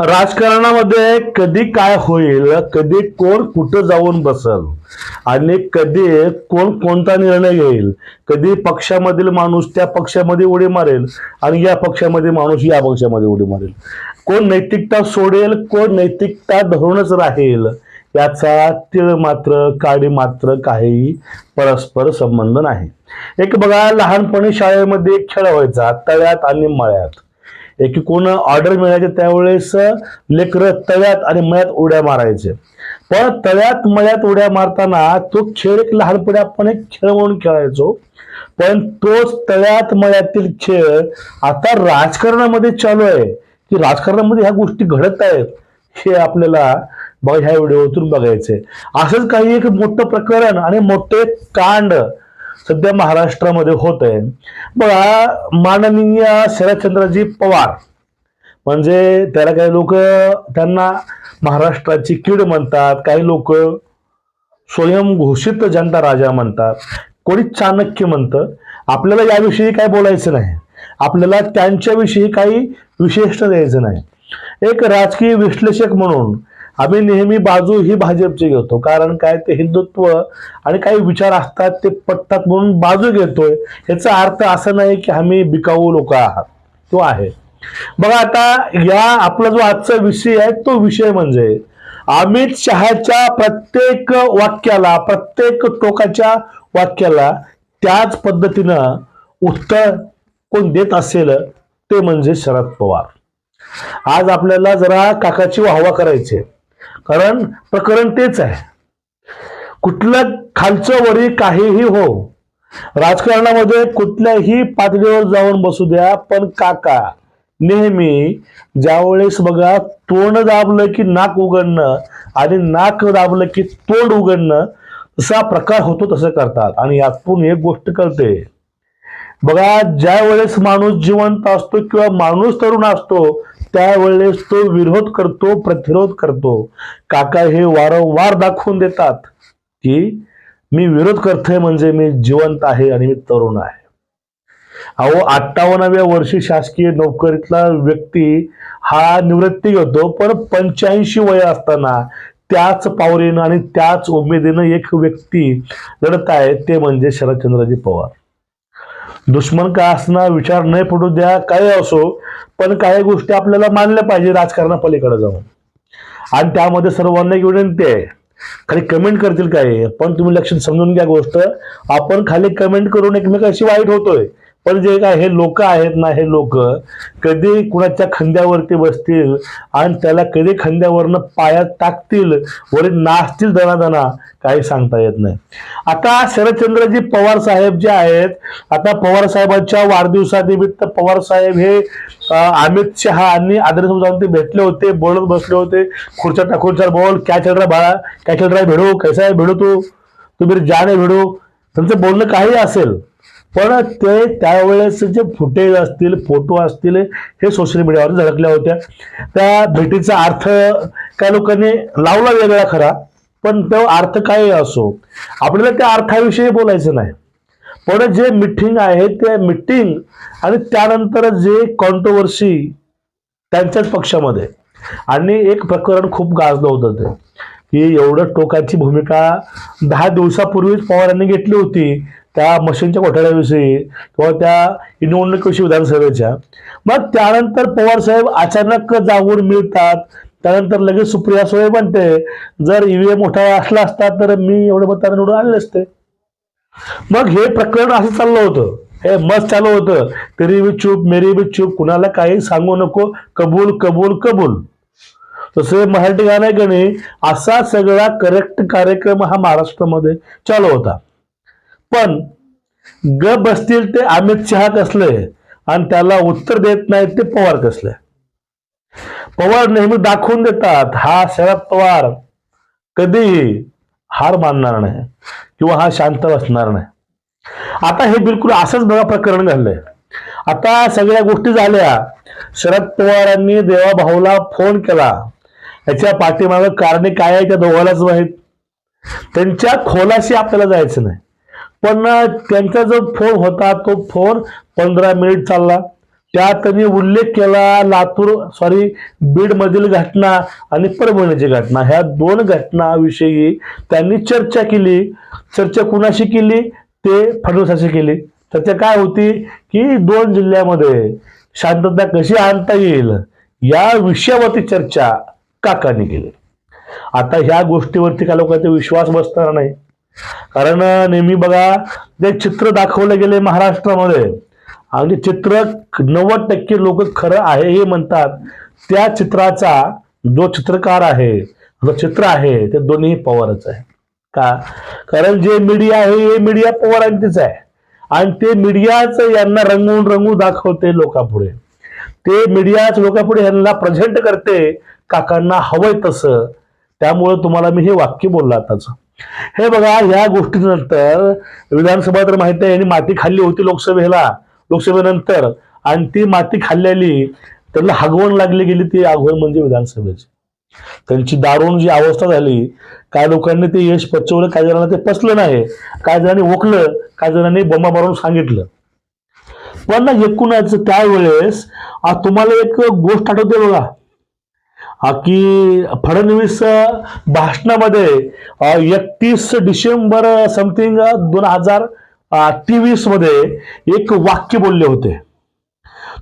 राजकारणामध्ये कधी काय होईल कधी कोण कुठं जाऊन बसल आणि कधी कोण कोणता निर्णय घेईल कधी पक्षामधील माणूस त्या पक्षामध्ये उडी मारेल आणि या पक्षामध्ये माणूस या पक्षामध्ये उडी मारेल. कोण नैतिकता सोडेल कोण नैतिकता धरूनच राहील याचा तिळ मात्र काडी मात्र काही परस्पर संबंध नाही. एक बघा लहानपणी शाळेमध्ये एक खेळ व्हायचा तळ्यात आणि मळ्यात. एक कोण ऑर्डर मिळायचे त्यावेळेस लेकरं तळ्यात आणि मळ्यात उड्या मारायचे. पण तळ्यात मळ्यात उड्या मारताना तो खेळ एक लहानपणी आपण एक खेळ म्हणून खेळायचो. पण तोच तळ्यात मळ्यातील खेळ आता राजकारणामध्ये चालू आहे. की राजकारणामध्ये ह्या गोष्टी घडत आहेत हे आपल्याला बघा ह्या व्हिडिओतून बघायचे असंच काही एक मोठं प्रकरण आणि मोठे कांड सध्या महाराष्ट्रामध्ये होत आहे बघा माननीय शरदचंद्रजी पवार म्हणजे त्याला काही लोक त्यांना महाराष्ट्राची कीड म्हणतात काही लोक स्वयंघोषित जनता राजा म्हणतात कोणी चाणक्य म्हणतं. आपल्याला याविषयी काय बोलायचं नाही. आपल्याला त्यांच्याविषयी काही विशेष द्यायचं नाही. एक राजकीय विश्लेषक म्हणून आम्ही नेहमी बाजू ही भाजपची घेतो. कारण काय? ते हिंदुत्व आणि काही विचार असतात ते पटतात म्हणून बाजू घेतोय. याचा अर्थ असं नाही की आम्ही बिकाऊ लोक आहात. तो आहे. बघा आता या आपला जो आजचा विषय आहे तो विषय म्हणजे अमित शहाच्या प्रत्येक वाक्याला प्रत्येक टोकाच्या वाक्याला त्याच पद्धतीनं उत्तर कोण देत असेल ते म्हणजे शरद पवार. आज आपल्याला जरा काकाची वाहवा करायची आहे. कारण प्रकरण तेच आहे. कुठलं खालचं वरी काहीही हो राजकारणामध्ये कुठल्याही पातळीवर जाऊन बसू द्या पण काका नेहमी ज्यावेळेस बघा तोंड दाबलं की नाक उघडणं आणि नाक दाबलं की तोंड उघडणं तसा प्रकार होतो तसं करतात. आणि यातून एक गोष्ट कळते. बघा ज्या वेळेस माणूस जिवंत असतो किंवा माणूस तरुण असतो त्यावेळेस तो विरोध करतो प्रतिरोध करतो. काका हे वारंवार दाखवून देतात की मी विरोध करतोय म्हणजे मी जिवंत आहे आणि मी तरुण आहे. अहो अठ्ठावन्नाव्या वर्षी शासकीय नोकरीतला व्यक्ती हा निवृत्ती घेतो पण पंच्याऐंशी वय असताना त्याच पावरीनं आणि त्याच उमेदीनं एक व्यक्ती लढत आहे ते म्हणजे शरदचंद्रजी पवार. दुश्मन का असणार विचार नाही पडू द्या काही असो पण काही गोष्टी आपल्याला मानल्या पाहिजे राजकारणापलीकडे जाऊन. आणि त्यामध्ये सर्वांना एक विनंती आहे. खाली कमेंट करतील काय पण तुम्ही लक्षात समजून घ्या गोष्ट. आपण खाली कमेंट करून एकमेकाशी वाईट होतोय. पण जे काय हे लोक आहेत ना हे लोक कधी कुणाच्या खांद्यावरती बसतील आणि त्याला कधी खांद्यावरनं पायात टाकतील वरील नाचतील दणादणा काही सांगता येत नाही. आता शरदचंद्रजी पवार साहेब जे आहेत आता पवार साहेबांच्या वाढदिवसानिमित्त पवार साहेब हे अमित शहा आणि आदरणीय जाऊन ते भेटले होते बोलत बसले होते. खुर्च्या टाकून बोल क्या चल रहा बाळा? क्या चल रहा भेडू कैसा आहे भेडू तू? तुम्ही मेरी भेडू. त्यांचं बोलणं काही असेल. पण ते त्यावेळेस जे फुटेज असतील फोटो असतील हे सोशल मीडियावर झळकल्या होत्या. त्या भेटीचा अर्थ काय लोकांनी लावला वेगळा खरा पण तो अर्थ काय असो आपल्याला त्या अर्थाविषयी बोलायचं नाही. पण जे मिटिंग आहे त्या मिटिंग आणि त्यानंतर जे कॉन्ट्रोवर्सी त्यांच्याच पक्षामध्ये. आणि एक प्रकरण खूप गाजलं होतं ते की एवढं टोकाची भूमिका दहा दिवसापूर्वीच पवारांनी घेतली होती त्या मशीनच्या घोटाळ्याविषयी किंवा त्या निवडणुकीविषयी विधानसभेच्या. मग त्यानंतर पवार साहेब अचानक जाऊन मिळतात. त्यानंतर लगेच सुप्रिया सुळे म्हणते जर ईव्हीएम मोठा असला असता तर मी एवढं मताने निवडून आले असते. मग हे प्रकरण असं चाललं होतं. हे मस्त चालू होतं. तरी बी चूप मेरी बी चूप कुणाला काही सांगू नको. कबूल कबूल कबूल. तसे मराठी गाणं गणे असा सगळा करेक्ट कार्यक्रम हा महाराष्ट्रामध्ये चालू होता. पण ग बसतील ते अमित शहा कसले आणि त्याला उत्तर देत नाहीत ते पवार कसले. पवार नेहमी दाखवून देतात हा शरद पवार कधीही हार मानणार नाही किंवा हा शांत बसणार नाही. आता हे बिलकुल असंच बघा प्रकरण घडलंय. आता सगळ्या गोष्टी झाल्या. शरद पवारांनी देवाभाऊला फोन केला. याच्या पाठीमागं कारणे काय आहे त्या दोघांनाच माहीत. त्यांच्या खोलाशी आपल्याला जायचं नाही. पण त्यांचा जो फोन होता तो फोन पंधरा मिनिट चालला. त्यात त्यांनी उल्लेख केला लातूर सॉरी बीडमधील घटना आणि परभणीची घटना. ह्या दोन घटनाविषयी त्यांनी चर्चा केली. चर्चा कुणाशी केली? ते फडणवीसाशी केली. चर्चा काय होती की दोन जिल्ह्यामध्ये शांतता कशी आणता येईल या विषयावरती चर्चा काकांनी केली. आता ह्या गोष्टीवरती काय लोकांचा विश्वास बसणार नाही. कारण नेहमी बघा जे चित्र दाखवले गेले महाराष्ट्रामध्ये आणि चित्र नव्वद टक्के लोक खरं आहे हे म्हणतात. त्या चित्राचा जो चित्रकार आहे जो चित्र आहे ते दोन्ही पवारच आहे. का? कारण जे मीडिया आहे हे मीडिया पवारांचीच आहे. आणि ते मीडियाच यांना रंगवून रंगवून दाखवते लोकांपुढे. ते मीडियाच लोकांपुढे यांना प्रेझेंट करते काकांना हवंय तसं. त्यामुळं तुम्हाला मी हे वाक्य बोललं आताच. हे बघा या गोष्टीनंतर विधानसभा तर माहिती आहे यांनी माती खाल्ली होती लोकसभेला. लोकसभेनंतर आणि ती माती खाल्लेली त्यांना हगवण लागली गेली ती आगवण म्हणजे विधानसभेची. त्यांची दारुण जी अवस्था झाली काय लोकांनी ते यश पचवलं काही जणांना ते पचलं नाही काही जणांनी ओकलं काही जणांनी बोंबा मारून सांगितलं. पण ना एकूणच त्यावेळेस तुम्हाला एक गोष्ट आठवते बघा. की फडणवीस भाषणामध्ये एकतीस डिसेंबर समथिंग दोन हजार तेवीसमध्ये एक वाक्य बोलले होते.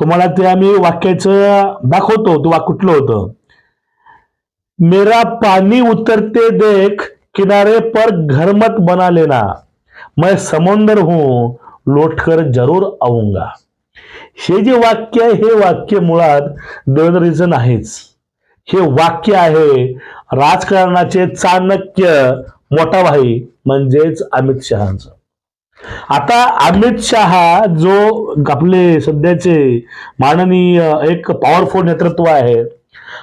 तुम्हाला ते आम्ही वाक्याचं दाखवतो ते वाक्य कुठलं होतं? मेरा पानी उतरते देख किनारे पर घरमत बना लेना. मैं समंदर हूं लोटकर जरूर आऊंगा. हे जे वाक्य आहे हे वाक्य मुळात देवेंद्रजीचं नाहीच हे वाक्य आहे राजकारणाचे चाणक्य मोठा भाई म्हणजेच अमित शहाचं. आता अमित शहा जो आपले सध्याचे माननीय एक पॉवरफुल नेतृत्व आहे.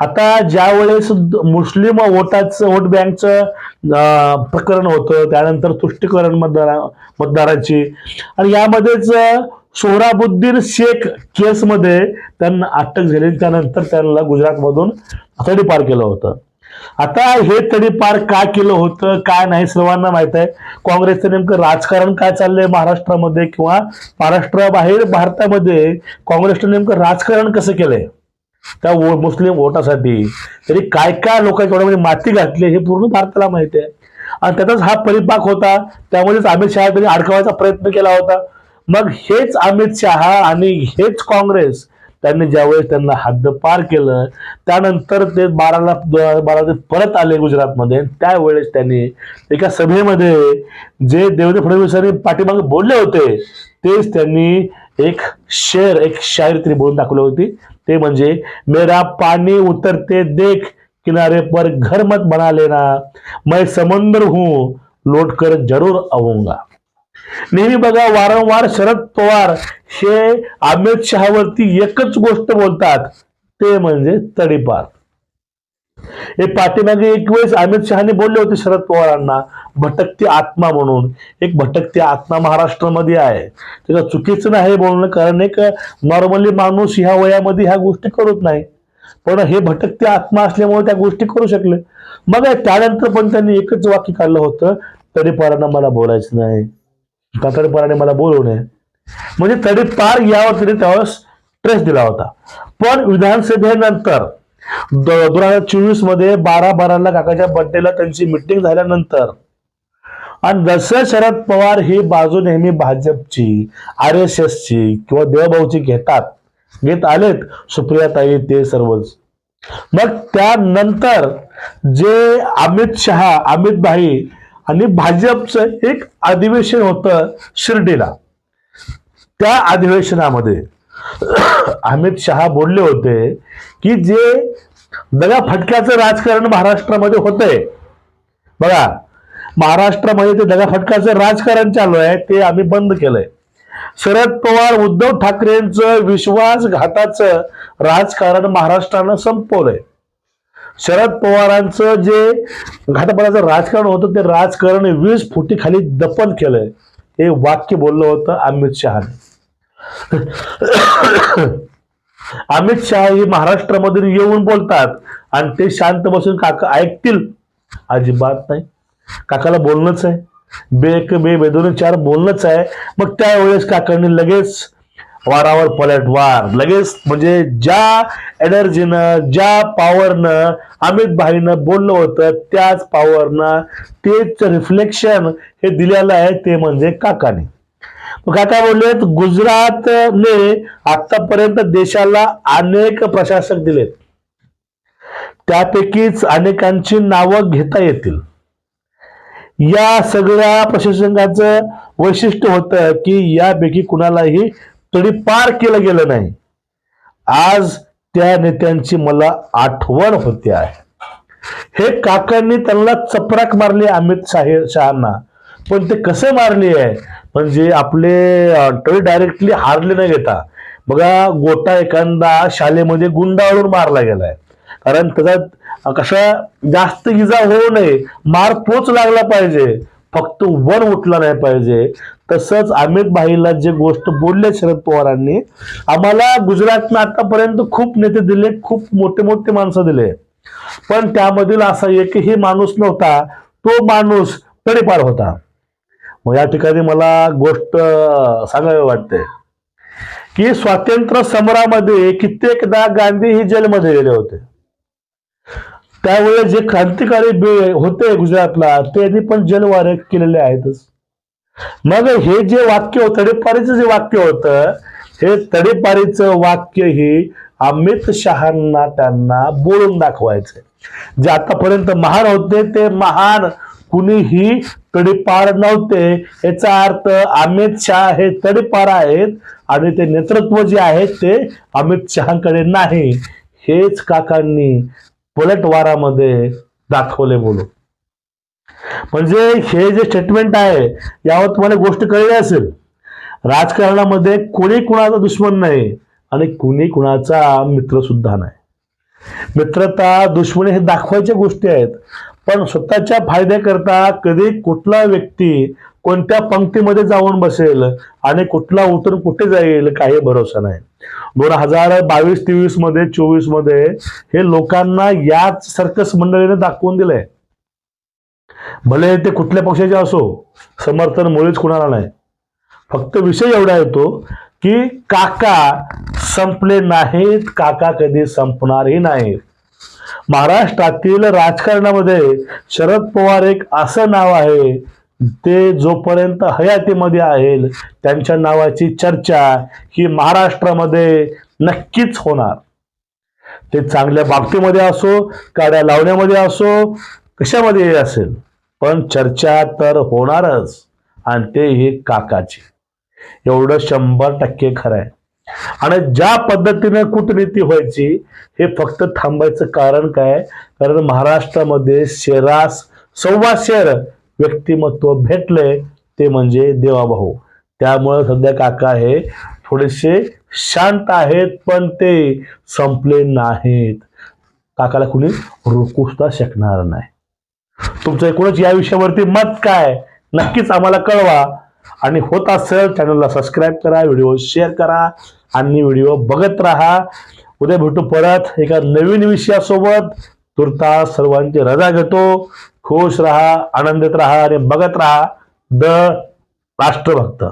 आता ज्या वेळेस मुस्लिम वोटाचं वोट बँकचं प्रकरण होतं त्यानंतर तुष्टीकरण मतदारा मतदाराची. आणि यामध्येच सोहराबुद्दीन शेख केसमध्ये त्यांना अटक झाली. त्यानंतर त्यांना गुजरातमधून तडीपार केलं होतं. आता हे तडीपार का केलं होतं काय नाही सर्वांना माहीत आहे. काँग्रेसचं नेमकं राजकारण काय चाललंय महाराष्ट्रामध्ये किंवा महाराष्ट्राबाहेर भारतामध्ये काँग्रेसनं नेमकं राजकारण कसं केलंय? त्या वो- मुस्लिम वोटासाठी तरी काय काय लोकांच्या डोळ्यामध्ये म्हणजे माती घातली हे पूर्ण भारताला माहिती आहे. आणि त्याचाच हा परिपाक होता. त्यामध्येच अमित शहा त्यांनी अडकवायचा प्रयत्न केला होता. मग हेच अमित शहा आणि हेच काँग्रेस त्यांनी ज्यावेळेस त्यांना हद्दपार केलं त्यानंतर ते बाराला बारा ते परत आले गुजरातमध्ये. त्यावेळेस त्यांनी एका सभेमध्ये जे देवेंद्र फडणवीसांनी पाठीमागे बोलले होते तेच त्यांनी एक शेर एक शायर तरी बोलून दाखवली होती. ते म्हणजे मेरा पाणी उतरते देख किनारे पर घर मत बना लेना मैं समंदर हूं लौट कर जरूर आऊंगा. नेहमी बघा वारंवार शरद पवार हे अमित शहावरती एकच गोष्ट बोलतात. ते म्हणजे तडीपार. हे पाठीमागे एक वेळेस अमित शहाने बोलले होते शरद पवारांना भटकती आत्मा म्हणून. एक भटकती आत्मा महाराष्ट्रामध्ये आहे. त्याचं चुकीचं नाही हे बोलणं कारण एक नॉर्मली माणूस ह्या वयामध्ये ह्या गोष्टी करत नाही. पण हे भटकती आत्मा असल्यामुळे त्या गोष्टी करू शकले. मग त्यानंतर पण त्यांनी एकच वाक्य काढलं होतं तडीपारांना मला बोलायचं नाही. का मला बोलवू नये म्हणजे तडीपार यावर त्यांनी त्यावेळेस ट्रेस दिला होता. पण विधानसभेनंतर दो- दोन हजार चोवीसमध्ये बारा बाराला काकाच्या बर्थडेला त्यांची मिटिंग झाल्यानंतर आणि जसं शरद पवार ही बाजू नेहमी भाजपची आर एस एसची किंवा देवभाऊची घेतात घेत आलेत सुप्रियाताई ते सर्वच. मग त्यानंतर जे अमित शहा अमित भाई आणि भाजपचं एक अधिवेशन होतं शिर्डीला. त्या अधिवेशनामध्ये अमित शहा बोलले होते की जे दगा फटक्याचं राजकारण महाराष्ट्रामध्ये होतंय. बघा महाराष्ट्रामध्ये ते दगा फटकाचं राजकारण चालू आहे ते आम्ही बंद केलंय. शरद पवार उद्धव ठाकरेंचं विश्वासघाताचं राजकारण महाराष्ट्रानं संपवलंय. शरद पवारांचं जे घातपाताचं राजकारण होतं ते राजकारण वीस फुटी खाली दफन केलंय. हे वाक्य बोललं होतं अमित शहाने अमित शहा हे महाराष्ट्रामध्ये येऊन बोलतात आणि ते शांत बसून काका ऐकतील. अजिबात नाही. काकाला बोलणंच आहे. बे एक बे बेदोन चार बोलणंच आहे. मग त्यावेळेस काकांनी लगेच वारावर पलटवार. लगेच म्हणजे ज्या एनर्जीनं ज्या पॉवरनं अमित भाईनं बोललं होतं त्याच पॉवरनं तेच रिफ्लेक्शन हे दिलेलं आहे ते म्हणजे काकाने. मग काका बोललेत गुजरातने आतापर्यंत देशाला अनेक प्रशासक दिलेत. त्यापैकीच अनेकांची नावं घेता येतील. या सगळ्या प्रशासकांचं वैशिष्ट्य होतं की यापैकी कुणालाही तरी पार केलं गेलं नाही. आज त्या नेत्यांची मला आठवण होते आहे. हे काकांनी त्यांना चपराक मारली अमित शाह शहाना. पण ते कसे मारले आहे? म्हणजे आपले टळी डायरेक्टली हारले नाही घेता. बघा गोटा एखादा शालेमध्ये गुंडाळून मारला गेलाय. कारण त्याचा कसा जास्त इजा होऊ नये मार तोच लागला पाहिजे. फक्त वन उठला नाही पाहिजे. तसंच अमित भाईला जे गोष्ट बोलले शरद पवारांनी आम्हाला गुजरातनं आतापर्यंत खूप नेते दिले खूप मोठे मोठे माणसं दिले. पण त्यामधील असा एकही माणूस नव्हता तो माणूस तडीपार होता. मग या ठिकाणी मला गोष्ट सांगावी वाटते की स्वातंत्र्य समरामध्ये कित्येकदा गांधी ही जेलमध्ये गेले होते. त्यावेळेस जे क्रांतिकारी बे- होते गुजरातला त्यांनी पण जेलवारे केलेले आहेतच. मग हे जे वाक्य होतं तडेपारीचं जे वाक्य होतं हे तडेपारीचं वाक्य ही अमित शहांना त्यांना बोलून दाखवायचं. जे आतापर्यंत महान होते ते महान कुणीही तडीपार नव्हते. याचा अर्थ अमित शहा हे तडीपार आहेत आणि ते नेतृत्व जे आहे ते अमित शहाकडे नाही. हेच काकांनी पलटवारामध्ये दाखवले बोलू म्हणजे हे जे स्टेटमेंट आहे यावर तुम्हाला गोष्ट कळली असेल. राजकारणामध्ये कोणी कुणाचा दुश्मन नाही आणि कुणी कुणाचा मित्र सुद्धा नाही. मित्रता दुश्मनी हे दाखवायच्या गोष्टी आहेत. पण स्वतःच्या फायद्याकरता कधी कुठला व्यक्ती कोणत्या पंक्तीमध्ये जाऊन बसेल आणि कुठला उतरून कुठे जाईल काही भरोसा नाही. दोन हजार बावीस तेवीसमध्ये चोवीसमध्ये हे लोकांना याच सर्कस मंडळीने दाखवून दिलंय. भले ते कुठल्या पक्षाचे असो समर्थन मुळीच कुणाला नाही. फक्त विषय एवढा येतो की काका संपले नाहीत काका कधी संपणारही नाहीत. महाराष्ट्रातील राजकारणामध्ये शरद पवार एक असं नाव आहे ते जोपर्यंत हयातीमध्ये आहे त्यांच्या नावाची चर्चा ही महाराष्ट्रामध्ये नक्कीच होणार. ते चांगल्या बाबतीमध्ये असो काड्या लावण्यामध्ये असो कशामध्ये असेल पण चर्चा तर होणारच आणि ते ही काकाची. एवढं शंभर टक्के खरं आहे. आणि ज्या पद्धतीने कूटनीती व्हायची हे फक्त थांबायचं कारण काय? कारण महाराष्ट्रामध्ये शेरास सव्वा शेर व्यक्तिमत्व भेटले ते म्हणजे देवाभाऊ. त्यामुळे सध्या काका हे थोडेसे शांत आहेत पण ते संपले नाहीत. काकाला कुणी रोखू शकणार नाही. तुमचं एकूणच या विषयावरती मत काय? नक्कीच आम्हाला कळवा. आणि होत असेल चॅनलला सबस्क्राईब करा व्हिडिओ शेअर करा आणि व्हिडिओ बघत राहा. उद्या भेटू परत एका नवीन विषयासोबत. तुर्तास सर्वांची रजा घेतो. खुश राहा आनंदित राहा आणि बघत राहा द राष्ट्रभक्त.